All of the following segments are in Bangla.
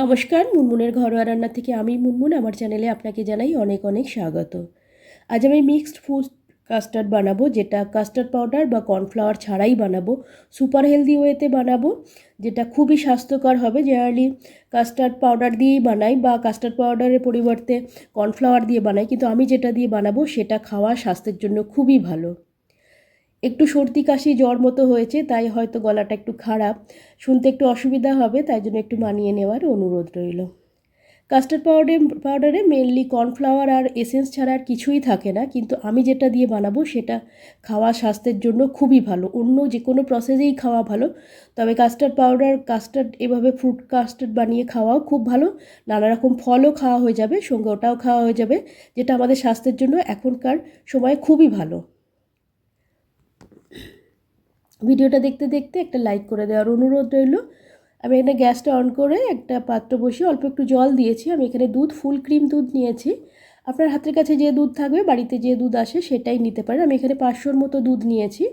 নমস্কার, মুনমুনের ঘরোয়া রান্না থেকে আমি মুনমুন। আমার চ্যানেলে আপনাকে জানাই অনেক অনেক স্বাগত। আজ আমি মিক্সড ফুড কাস্টার্ড বানাবো, যেটা কাস্টার্ড পাউডার বা কর্নফ্লাওয়ার ছাড়াই বানাবো। সুপার হেলদি ওয়েতে বানাবো, যেটা খুবই স্বাস্থ্যকর হবে। জেনারেলি কাস্টার্ড পাউডার দিয়েই বানাই বা কাস্টার্ড পাউডারের পরিবর্তে কর্নফ্লাওয়ার দিয়ে বানাই। কিন্তু আমি যেটা দিয়ে বানাবো, সেটা খাওয়া স্বাস্থ্যের জন্য খুবই ভালো। একটু সর্দি কাশি জ্বর মতো হয়েছে, তাই হয়তো গলাটা একটু খারাপ। শুনতে একটু অসুবিধা হবে, তাই জন্য একটু মানিয়ে নেওয়ার অনুরোধ রইল। কাস্টার্ড পাউডার, পাউডারে মেনলি কর্নফ্লাওয়ার আর এসেন্স ছাড়া আর কিছুই থাকে না, কিন্তু আমি যেটা দিয়ে বানাবো সেটা খাওয়া স্বাস্থ্যের জন্য খুবই ভালো। অন্য যে কোনো প্রসেসেই খাওয়া ভালো, তবে কাস্টার্ড পাউডার, কাস্টার্ড এভাবে ফ্রুট কাস্টার্ড বানিয়ে খাওয়াও খুব ভালো। নানা রকম ফলও খাওয়া হয়ে যাবে, সঙ্গে ওটাও খাওয়া হয়ে যাবে, যেটা আমাদের স্বাস্থ্যের জন্য এখনকার সময় খুবই ভালো। ভিডিওটা দেখতে দেখতে একটা লাইক করে দেওয়ার অনুরোধ রইল। আমি এখানে গ্যাসটা অন করে একটা পাত্র বসিয়ে অল্প একটু জল দিয়েছি। আমি এখানে দুধ, ফুল ক্রিম দুধ নিয়েছি। আপনার হাতের কাছে যে দুধ থাকবে, বাড়িতে যে দুধ আসে সেটাই নিতে পারেন। আমি এখানে পাঁচশোর মতো দুধ নিয়েছি।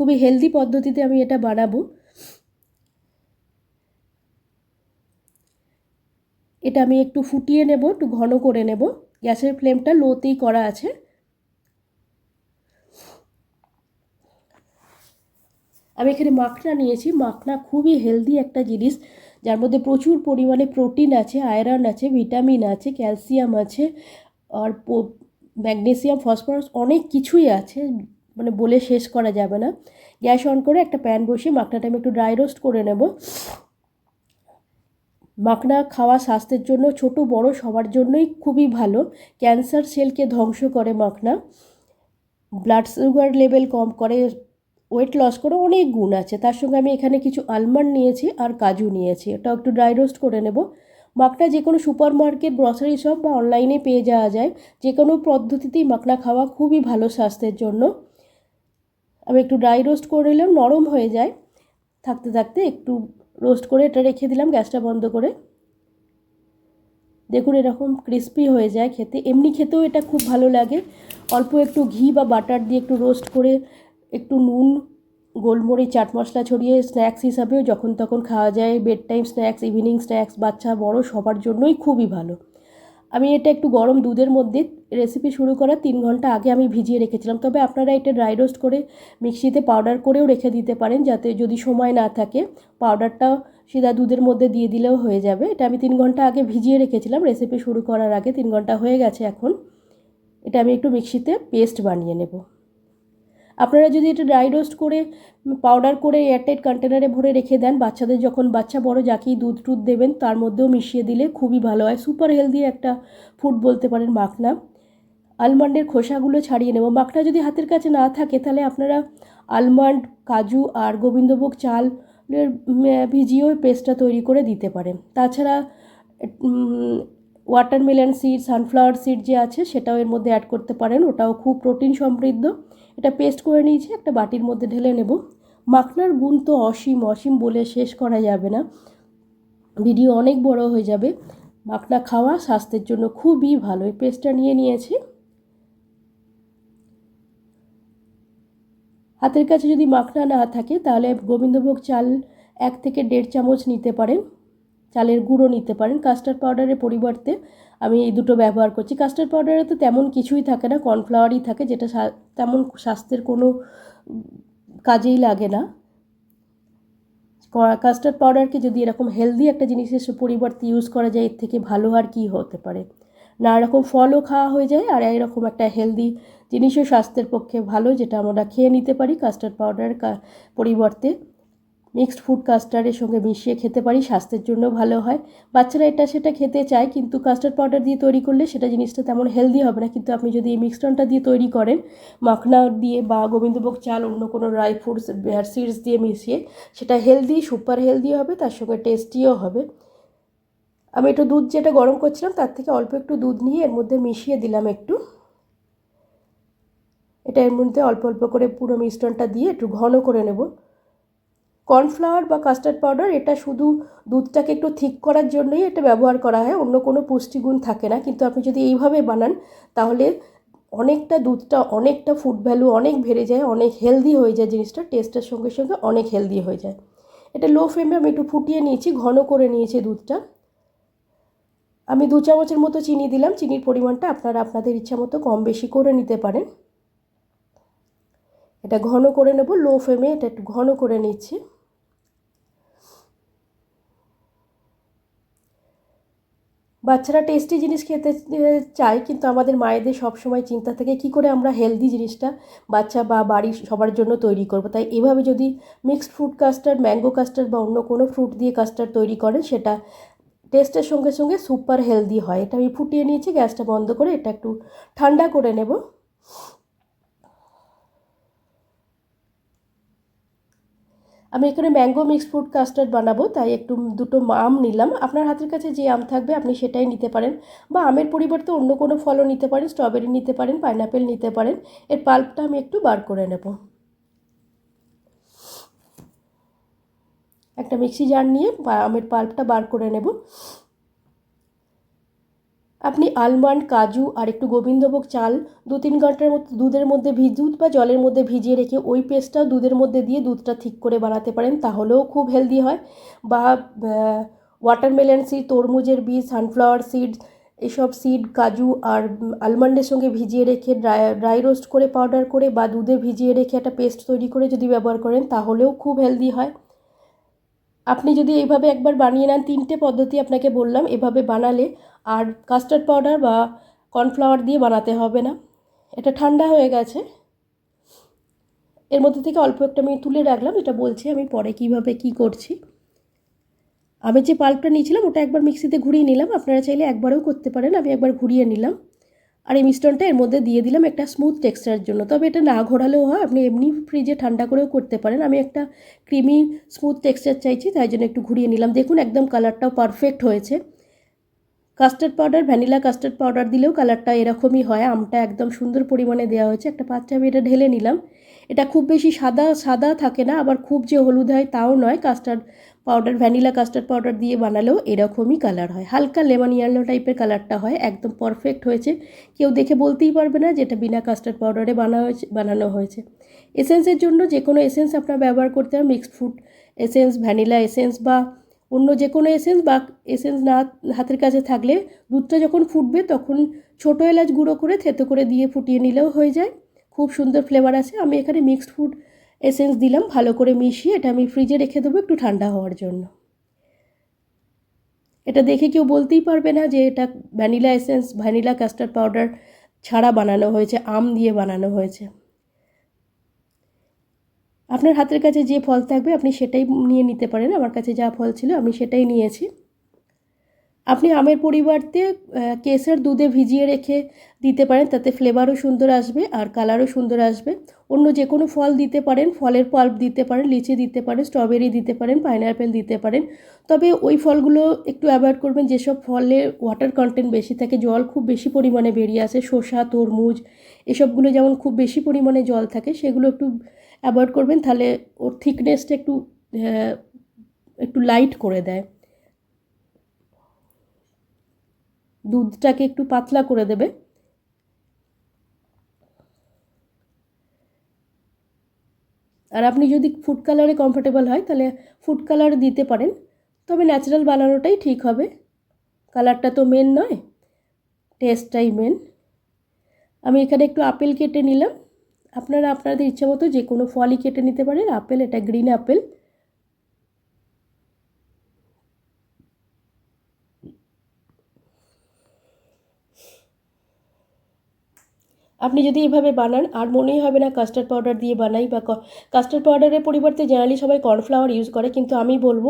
খুবই হেলদি পদ্ধতিতে আমি এটা বানাবো। এটা আমি একটু ফুটিয়ে নেব, একটু ঘন করে নেব। গ্যাসের ফ্লেমটা লোতেই করা আছে। আমি এখানে মাখনা নিয়েছি। মাখনা খুবই হেলদি একটা জিনিস। যার মধ্যে প্রচুর পরিমাণে প্রোটিন আছে আয়রন আছে ভিটামিন আছে ক্যালসিয়াম আছে, আর ম্যাগনেসিয়াম ফসফরাস অনেক কিছুই আছে। মানে বলে শেষ করা যাবে না। গ্যাস অন করে একটা প্যান বসিয়ে মাখনাটা আমি একটু ড্রাই রোস্ট করে নেব। মাখনা খাওয়া স্বাস্থ্যের জন্য, ছোট, বড় সবার জন্যই খুবই ভালো। ক্যান্সার সেলকে ধ্বংস করে মাখনা। ব্লাড সুগার লেভেল কম করে ওয়েট লস করে অনেক গুণ আছে। তার সঙ্গে আমি এখানে কিছু আলমন্ড নিয়েছি আর কাজু নিয়েছি। ওটাও একটু ড্রাই রোস্ট করে নেব। মাখনা যে কোনো সুপার মার্কেট গ্রসারি শপ বা অনলাইনে পেয়ে যাওয়া যায়। যে কোনো পদ্ধতিতেই মাখনা খাওয়া খুবই ভালো স্বাস্থ্যের জন্য। আমি একটু ড্রাই রোস্ট করে নিলাম, নরম হয়ে যায়। থাকতে থাকতে একটু রোস্ট করে এটা রেখে দিলাম গ্যাসটা বন্ধ করে। দেখুন এরকম ক্রিস্পি হয়ে যায় খেতে। এমনি খেতেও এটা খুব ভালো লাগে। অল্প একটু ঘি বা বাটার দিয়ে একটু রোস্ট করে একটু নুন, গোলমরিচ, চাট মশলা ছড়িয়ে স্ন্যাক্স হিসাবেও যখন তখন খাওয়া যায়। Bed time snacks evening snacks বাচ্চা, বড় সবার জন্যই খুবই ভালো। আমি এটা একটু গরম দুধের মধ্যে রেসিপি শুরু করার তিন ঘণ্টা আগে আমি ভিজিয়ে রেখেছিলাম। তবে আপনারা এটা ড্রাই রোস্ট করে মিক্সিতে পাউডার করেও রেখে দিতে পারেন যাতে যদি সময় না থাকে পাউডারটা সিধা দুধের মধ্যে দিয়ে দিলেও হয়ে যাবে। এটা আমি তিন ঘণ্টা আগে ভিজিয়ে রেখেছিলাম। রেসিপি শুরু করার আগে তিন ঘণ্টা হয়ে গেছে এখন। এটা আমি একটু মিক্সিতে পেস্ট বানিয়ে নেব। আপনারা যদি এটা ড্রাই রোস্ট করে পাউডার করে এয়ারটাইট কন্টেনারে ভরে রেখে দেন, বাচ্চাদের যখন, বাচ্চা বড়, যাকেই দুধ টুধ দেবেন, তার মধ্যেও মিশিয়ে দিলে খুবই ভালো হয়। সুপার হেলদি একটা ফুড বলতে পারেন মাখনা। আলমন্ডের খোসাগুলো ছাড়িয়ে নেব। মাখনা যদি হাতের কাছে না থাকে, তাহলে আপনারা আলমন্ড কাজু আর গোবিন্দভোগ চাল ভিজিয়েও পেস্টটা তৈরি করে দিতে পারেন। তাছাড়া ওয়াটারমেলন সিড সানফ্লাওয়ার সিড যে আছে, সেটাও এর মধ্যে অ্যাড করতে পারেন। ওটাও খুব প্রোটিন সমৃদ্ধ। এটা পেস্ট করে নিয়েছি, একটা বাটির মধ্যে ঢেলে নেব। মাখনার গুণ তো অসীম অসীম বলে শেষ করা যাবে না। ভিডিও অনেক বড় হয়ে যাবে। মাখনা খাওয়া স্বাস্থ্যের জন্য খুবই ভালো। এই পেস্টটা নিয়ে নিয়েছি। হাতের কাছে যদি মাখনা না থাকে, তাহলে গোবিন্দভোগ চাল এক থেকে দেড় চামচ নিতে পারেন। চালের গুঁড়ো নিতে পারেন। কাস্টার্ড পাউডারের পরিবর্তে আমি এই দুটো ব্যবহার করছি। কাস্টার্ড পাউডারে তো তেমন কিছুই থাকে না কর্নফ্লাওয়ারই থাকে, যেটা তেমন স্বাস্থ্যের কোনো কাজেই লাগে না। কাস্টার্ড পাউডারকে যদি এরকম হেলদি একটা জিনিসের পরিবর্তে ইউজ করা যায়, এর থেকে ভালো আর কী হতে পারে? নানা রকম ফলও খাওয়া হয়ে যায় আর এরকম একটা হেলদি জিনিসও স্বাস্থ্যের পক্ষে ভালো, যেটা আমরা খেয়ে নিতে পারি কাস্টার্ড পাউডারের পরিবর্তে। মিক্সড ফুড কাস্টার্ডের সঙ্গে মিশিয়ে খেতে পারি, স্বাস্থ্যের জন্য ভালো হয়। বাচ্চারা এটা সেটা খেতে চায়, কিন্তু কাস্টার্ড পাউডার দিয়ে তৈরি করলে সেটা জিনিসটা তেমন হেলদি হবে না। কিন্তু আপনি যদি এই মিক্সডনটা দিয়ে তৈরি করেন, মাখনা দিয়ে বা গোবিন্দভোগ চাল, অন্য কোনো ড্রাই ফ্রুটস সিডস দিয়ে মিশিয়ে, সেটা হেলদি সুপার হেলদি হবে, তার সঙ্গে টেস্টিও হবে। আমি একটু দুধ যেটা গরম করছিলাম, তার থেকে অল্প একটু দুধ নিয়ে এর মধ্যে মিশিয়ে দিলাম একটু। এটা এর মধ্যে অল্প অল্প করে পুরো মিশ্রণটা দিয়ে একটু ঘন করে নেব। কর্নফ্লাওয়ার বা কাস্টার্ড পাউডার, এটা শুধু দুধটাকে একটু থিক করার জন্যই এটা ব্যবহার করা হয়, অন্য কোনো পুষ্টিগুণ থাকে না। কিন্তু আপনি যদি এইভাবে বানান, তাহলে অনেকটা দুধটা, অনেকটা ফুড ভ্যালু অনেক বেড়ে যায়, অনেক হেলদি হয়ে যায় জিনিসটা টেস্টের সঙ্গে সঙ্গে অনেক হেলদি হয়ে যায়। এটা লো ফ্লেমে আমি একটু ফুটিয়ে নিয়েছি, ঘন করে নিয়েছি দুধটা। আমি দু চামচের মতো চিনি দিলাম, চিনির পরিমাণটা আপনারা আপনাদের ইচ্ছা মতো কম বেশি করে নিতে পারেন। এটা ঘন করে নেব লো ফ্লেমে এটা একটু ঘন করে নিচ্ছি। বাচ্চারা টেস্টি জিনিস খেতে চায়, কিন্তু আমাদের মায়েদের সবসময় চিন্তা থাকে, কি করে আমরা হেলদি জিনিসটা বাচ্চা বা বাড়ির সবার জন্য তৈরি করব? তাই এভাবে যদি mixed fruit custard mango custard বা অন্য কোনো ফ্রুট দিয়ে কাস্টার্ড তৈরি করেন, সেটা টেস্টের সঙ্গে সঙ্গে সুপার হেলদি হয়। এটা আমি ফুটিয়ে নিয়েছি, গ্যাসটা বন্ধ করে এটা একটু ঠান্ডা করে নেব। আমি এখানে ম্যাঙ্গো মিক্স ফ্রুট কাস্টার্ড বানাবো, তাই একটু দুটো আম নিলাম। আপনার হাতের কাছে যে আম থাকবে, আপনি সেটাই নিতে পারেন। বা আমের পরিবর্তে অন্য কোনো ফলও নিতে পারেন, স্ট্রবেরি নিতে পারেন, পাইনাপেল নিতে পারেন। এর পাল্পটা আমি একটু বার করে নেব। একটা মিক্সি জার নিয়ে আমের পাল্পটা বার করে নেব। আপনি আলমন্ড, কাজু আর একটু গোবিন্দভোগ চাল দু তিন ঘণ্টার মধ্যে দুধের মধ্যে ভিজ দুধ বা জলের মধ্যে ভিজিয়ে রেখে ওই পেস্টটাও দুধের মধ্যে দিয়ে দুধটা ঠিক করে বানাতে পারেন, তাহলেও খুব হেলদি হয়। বা ওয়াটারমেলন সিড তরমুজের বীজ সানফ্লাওয়ার সিড এসব সিড কাজু আর আলমন্ডের সঙ্গে ভিজিয়ে রেখে ড্রাই ড্রাই রোস্ট করে পাউডার করে বা দুধে ভিজিয়ে রেখে একটা পেস্ট তৈরি করে যদি ব্যবহার করেন, তাহলেও খুব হেলদি হয়। আপনি যদি এইভাবে একবার বানিয়ে নেন, তিনটে পদ্ধতি আপনাকে বললাম, এভাবে বানালে আর কাস্টার্ড পাউডার বা কর্নফ্লাওয়ার দিয়ে বানাতে হবে না। এটা ঠান্ডা হয়ে গেছে। এর মধ্যে থেকে অল্প একটা আমি তুলে রাখলাম, এটা বলছি আমি পরে কীভাবে কি করছি। আমি যে পাল্পটা নিয়েছিলাম, ওটা একবার মিক্সিতে ঘুরিয়ে নিলাম। আপনারা চাইলে একবারেও করতে পারেন, আমি একবার ঘুরিয়ে নিলাম। আর এই মিশ্রণটা এর মধ্যে দিয়ে দিলাম একটা স্মুথ টেক্সচারের জন্য। তবে এটা না ঘোরালেও হয়, আপনি এমনি ফ্রিজে ঠান্ডা করেও করতে পারেন। আমি একটা ক্রিমি স্মুথ টেক্সচার চাইছি, তাই জন্য একটু ঘুরিয়ে নিলাম। দেখুন, একদম কালারটাও পারফেক্ট হয়েছে। Custard powder vanilla custard powder দিলেও কালারটা এরকমই হয়। আমটা একদম সুন্দর পরিমাণে দেওয়া হয়েছে। একটা পাত্রে আমি এটা ঢেলে নিলাম। এটা খুব বেশি সাদা সাদা থাকে না, আবার খুব যে হলুদ হয় তাও নয়। Custard powder, vanilla custard powder দিয়ে বানালেও এরকমই কালার হয়। হালকা লেমন ইয়ালো টাইপের কালারটা হয়, একদম পারফেক্ট হয়েছে। কেউ দেখে বলতেই পারবে না যেটা বিনা কাস্টার্ড পাউডারে বানা হয়েছে, বানানো হয়েছে। এসেন্সের জন্য যে কোনো এসেন্স আপনার ব্যবহার করতে হবে mixed fruit essence vanilla essence বা অন্য যে কোনো এসেন্স বা এসেন্স না হাতের কাছে থাকলে দুধটা যখন ফুটবে তখন ছোটো এলাচ গুঁড়ো করে থেতো করে দিয়ে ফুটিয়ে নিলেও হয়ে যায়। খুব সুন্দর ফ্লেভার আছে। আমি এখানে মিক্সড ফুড এসেন্স দিলাম, ভালো করে মিশিয়ে এটা আমি ফ্রিজে রেখে দেবো একটু ঠান্ডা হওয়ার জন্য। এটা দেখে কেউ বলতেই পারবে না যে এটা vanilla essence vanilla custard powder ছাড়া বানানো হয়েছে, আম দিয়ে বানানো হয়েছে। আপনার হাতের কাছে যে ফল থাকবে, আপনি সেটাই নিয়ে নিতে পারেন। আমার কাছে যা ফল ছিল, আমি সেটাই নিয়েছি। আপনি আমের পরিবর্তে কেসের দুধে ভিজিয়ে রেখে দিতে পারেন, তাতে ফ্লেভারও সুন্দর আসবে আর কালারও সুন্দর আসবে। অন্য যে কোনো ফল দিতে পারেন, ফলের পাল্প দিতে পারেন, লিচি দিতে পারেন স্ট্রবেরি দিতে পারেন পাইনঅ্যাপেল দিতে পারেন। তবে ওই ফলগুলো একটু অ্যাভয়েড করবেন, যেসব ফলে ওয়াটার কন্টেন্ট বেশি থাকে, জল খুব বেশি পরিমাণে বেরিয়ে আসে, শসা, তরমুজ, এসবগুলো যেমন খুব বেশি পরিমাণে জল থাকে, সেগুলো একটু অ্যাভয়েড করবেন, তাহলে ওর থিকনেসটা একটু একটু লাইট করে দেয়। দুধটাকে একটু পাতলা করে দেবে। আর আপনি যদি ফুড কালারে কমফোর্টেবল হয়, তাহলে ফুড কালার দিতে পারেন। তবে ন্যাচারাল বানানোটাই ঠিক হবে। কালারটা তো মেন নয় টেস্টটাই মেন আমি এখানে একটু আপেল কেটে নিলাম। আপনারা আপনাদের ইচ্ছা মতো যে কোনো ফলই কেটে নিতে পারেন। আপেল, এটা গ্রিন আপেল আপনি যদি এইভাবে বানান, আর মনেই হবে না কাস্টার্ড পাউডার দিয়ে বানাই বা কাস্টার্ড পাউডারের পরিবর্তে জেনারেলি সবাই কর্নফ্লাওয়ার ইউজ করে, কিন্তু আমি বলব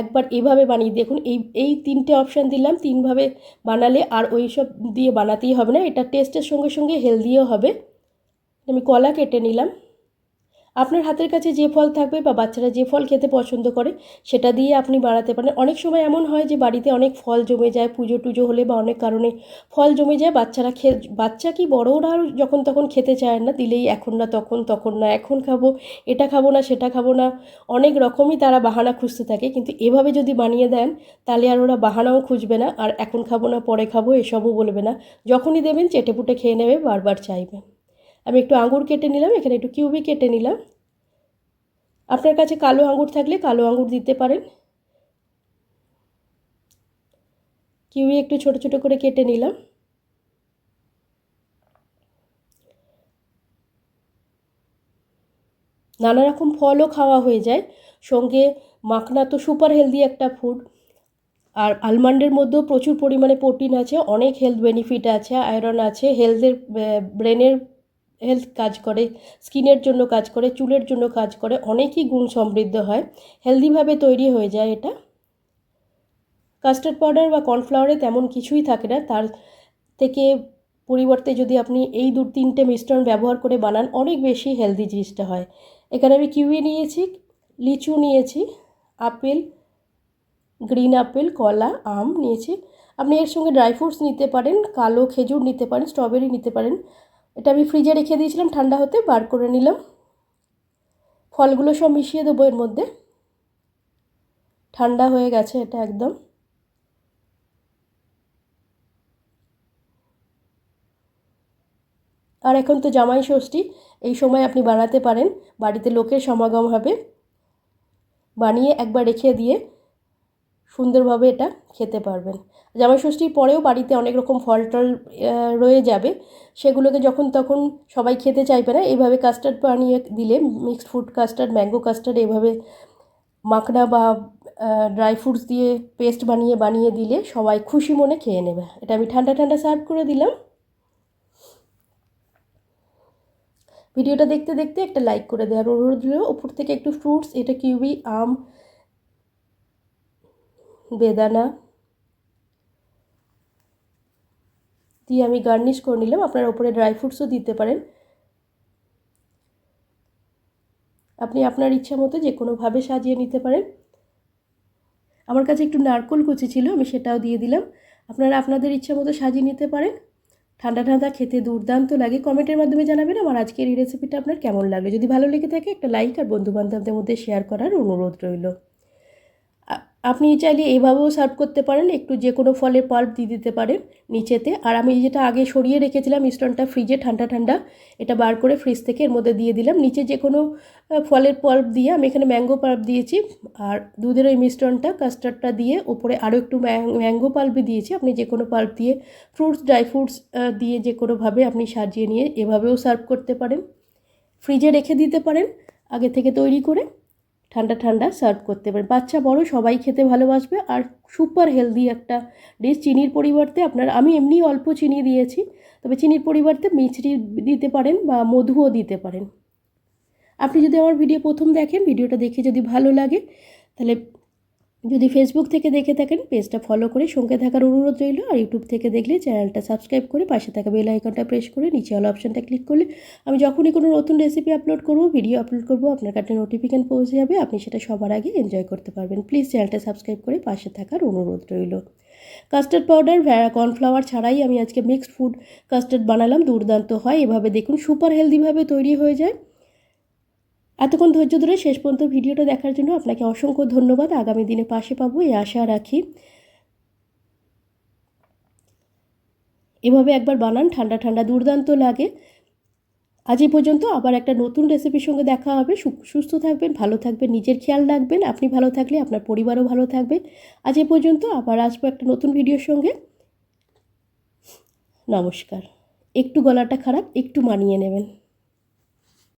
একবার এইভাবে বানিয়ে দেখুন। এই এই তিনটে অপশান দিলাম, তিনভাবে বানালে আর ওই সব দিয়ে বানাতেই হবে না, এটা টেস্টের সঙ্গে সঙ্গে হেলদিও হবে। আমি কলা কেটে নিলাম। আপনার হাতের কাছে যে ফল থাকবে বা বাচ্চারা যে ফল খেতে পছন্দ করে, সেটা দিয়ে আপনি বাড়াতে পারেন। অনেক সময় এমন হয় যে বাড়িতে অনেক ফল জমে যায়, পুজো টুজো হলে বা অনেক কারণে ফল জমে যায়, বাচ্চারা খে, বাচ্চা কি বড়োরাও যখন তখন খেতে চায় না, দিলেই এখন না, তখন তখন না, এখন খাব, এটা খাব না, সেটা খাব না। অনেক রকমই তারা বাহানা খুঁজতে থাকে, কিন্তু এভাবে যদি বানিয়ে দেন, তাহলে আর ওরা বাহানাও খুঁজবে না, আর এখন খাব না, পরে খাব, এসবও বলবে না। যখনই দেবেন, চেটেপুটে খেয়ে নেবে, বারবার চাইবে। আমি একটু আঙুর কেটে নিলাম, এখানে একটু কিউবি কেটে নিলাম। আপনার কাছে কালো আঙুর থাকলে কালো আঙুর দিতে পারেন। কিউই একটু ছোট ছোট করে কেটে নিলাম। নানা রকম ফলও খাওয়া হয়ে যায়। সঙ্গে মাখনা তো সুপার হেলদি একটা ফুড আর আলমন্ডের মধ্যেও প্রচুর পরিমাণে প্রোটিন আছে, অনেক হেলথ বেনিফিট আছে আয়রন আছে হেলথের ব্রেনের হেলথ কাজ করে, স্কিনের জন্য কাজ করে, চুলের জন্য কাজ করে, অনেকই গুণ সমৃদ্ধ হয়। হেলদিভাবে তৈরি হয়ে যায় এটা। কাস্টার্ড পাউডার বা কর্নফ্লাওয়ারে তেমন কিছুই থাকে না। তার থেকে পরিবর্তে যদি আপনি এই দু, তিনটে মিশ্রণ ব্যবহার করে বানান, অনেক বেশি হেলদি জিনিসটা হয়। এখানে আমি কিউই নিয়েছি, লিচু নিয়েছি, আপেল গ্রিন আপেল কলা, আম নিয়েছি। আপনি এর সঙ্গে ড্রাই ফ্রুটস নিতে পারেন, কালো খেজুর নিতে পারেন স্ট্রবেরি নিতে পারেন। এটা আমি ফ্রিজে রেখে দিয়েছিলাম, ঠান্ডা হতে বার করে নিলাম। ফলগুলো সব মিশিয়ে দেবো এর মধ্যে। ঠান্ডা হয়ে গেছে এটা একদম। আর এখন তো জামাই ষষ্ঠী, এই সময় আপনি বানাতে পারেন, বাড়িতে লোকের সমাগম হবে। বানিয়ে একবার রেখে দিয়ে সুন্দরভাবে এটা খেতে পারবেন। জামাই ষষ্ঠীর পরেও বাড়িতে অনেক রকম ফল টল রয়ে যাবে। সেগুলোকে যখন তখন সবাই খেতে চাইবে না, এইভাবে কাস্টার্ড বানিয়ে দিলে mixed food custard mango custard এভাবে মাখনা বা ড্রাই ফ্রুটস দিয়ে পেস্ট বানিয়ে বানিয়ে দিলে সবাই খুশি মনে খেয়ে নেবে। এটা আমি ঠান্ডা ঠান্ডা সার্ভ করে দিলাম। ভিডিওটা দেখতে দেখতে একটা লাইক করে দেওয়ার অনুরোধ রইল। ওপর থেকে একটু ফ্রুটস এটা কিউবি আম বেদানা দিয়ে আমি গার্নিশ করে নিলাম। আপনার ওপরে ড্রাই ফ্রুটসও দিতে পারেন। আপনি আপনার ইচ্ছা মতো যে কোনোভাবে সাজিয়ে নিতে পারেন। আমার কাছে একটু নারকোল কুচি ছিল, আমি সেটাও দিয়ে দিলাম। আপনারা আপনাদের ইচ্ছা মতো সাজিয়ে নিতে পারেন। ঠান্ডা ঠান্ডা, খেতে দুর্দান্ত লাগে। কমেন্টের মাধ্যমে জানাবেন আমার আজকের এই রেসিপিটা আপনার কেমন লাগবে যদি ভালো লেগে থাকে, একটা লাইক আর বন্ধুবান্ধবদের মধ্যে শেয়ার করার অনুরোধ রইল। আপনি চাইলে এইভাবেও সার্ভ করতে পারেন, একটু যে কোনো ফলের পাল্প দিয়ে দিতে পারেন নিচেতে। আর আমি যেটা আগে সরিয়ে রেখেছিলাম মিশ্রণটা ফ্রিজে ঠান্ডা ঠান্ডা, এটা বার করে ফ্রিজ থেকে এর মধ্যে দিয়ে দিলাম। নিচে যে কোনো ফলের পাল্প দিয়ে আমি এখানে ম্যাঙ্গো পাল্প দিয়েছি। আর দুধের ওই মিশ্রণটা কাস্টার্ডটা দিয়ে ওপরে আরও একটু ম্যাঙ্গো পাল্পই দিয়েছি। আপনি যে কোনো পাল্প দিয়ে ফ্রুটস ড্রাই ফ্রুটস দিয়ে যে কোনোভাবে আপনি সাজিয়ে নিয়ে এভাবেও সার্ভ করতে পারেন। ফ্রিজে রেখে দিতে পারেন, আগে থেকে তৈরি করে। ঠান্ডা ঠান্ডা সার্ভ করতে পারেন। বাচ্চা বড়, সবাই খেতে ভালোবাসবে। আর সুপার হেলদি একটা ডিশ চিনির পরিবর্তে আপনার, আমি এমনি অল্প চিনি দিয়েছি, তবে চিনির পরিবর্তে মিছরি দিতে পারেন বা মধুও দিতে পারেন। আপনি যদি আমার ভিডিও প্রথম দেখেন ভিডিওটা দেখে যদি ভালো লাগে, তাহলে যদি ফেসবুক থেকে দেখে থাকেন, পেজটা ফলো করে সঙ্গে থাকার অনুরোধ রইল। আর ইউটিউব থেকে দেখলে চ্যানেলটা সাবস্ক্রাইব করে পাশে থাকা বেল আইকনটা প্রেস করে নিচে অল অপশানটা ক্লিক করলে আমি যখনই কোনো নতুন রেসিপি আপলোড করব ভিডিও আপলোড করব, আপনার কাছে নোটিফিকেশন পৌঁছে যাবে। আপনি সেটা সবার আগে এনজয় করতে পারবেন। প্লিজ চ্যানেলটা সাবস্ক্রাইব করে পাশে থাকার অনুরোধ রইল। কাস্টার্ড পাউডার কর্নফ্লাওয়ার ছাড়াই আমি আজকে মিক্সড ফুড কাস্টার্ড বানালাম। দুর্দান্ত হয়। এভাবে দেখুন সুপার হেলদিভাবে তৈরি হয়ে যায়। এতক্ষণ ধৈর্য ধরে শেষ পর্যন্ত ভিডিওটা দেখার জন্য আপনাকে অসংখ্য ধন্যবাদ। আগামী দিনে পাশে পাবো এই আশা রাখি। এভাবে একবার বানান, ঠান্ডা ঠান্ডা দুর্দান্ত লাগে। আজ এই পর্যন্ত আবার একটা নতুন রেসিপির সঙ্গে দেখা হবে। সুস্থ থাকবেন, ভালো থাকবেন, নিজের খেয়াল রাখবেন। আপনি ভালো থাকলে আপনার পরিবারও ভালো থাকবে। আজ এই পর্যন্ত আবার আসব একটা নতুন ভিডিওর সঙ্গে। নমস্কার। একটু গলাটা খারাপ, একটু মানিয়ে নেবেন।